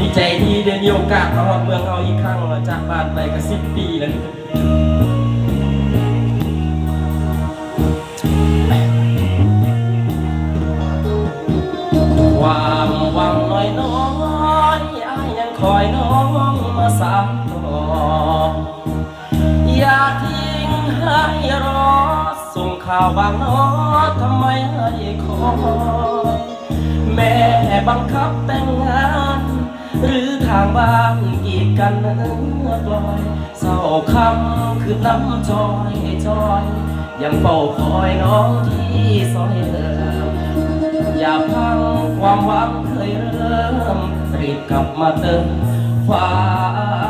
ดีใจที่ได้มีโอกาสมาฮอดเมืองเราอีกครั้งจากบ้านไปก็สิบปีแล้วนี่ความหวังน้อยน้อยอายยังคอยน้องมาสามต่ออย่าทิ้งให้รอ ส่งข่าวบางน้อทำไมให้คอยแม่บังคับแต่งงาน หรือทางบ้านกีดกันเนื้อกลอยเศร้าคำคือน้ำจอยจอยยังเฝ้าคอยน้องที่ซอยเดิมอย่าพังความหวังเคยเริ่มรีบกลับมาเติมความ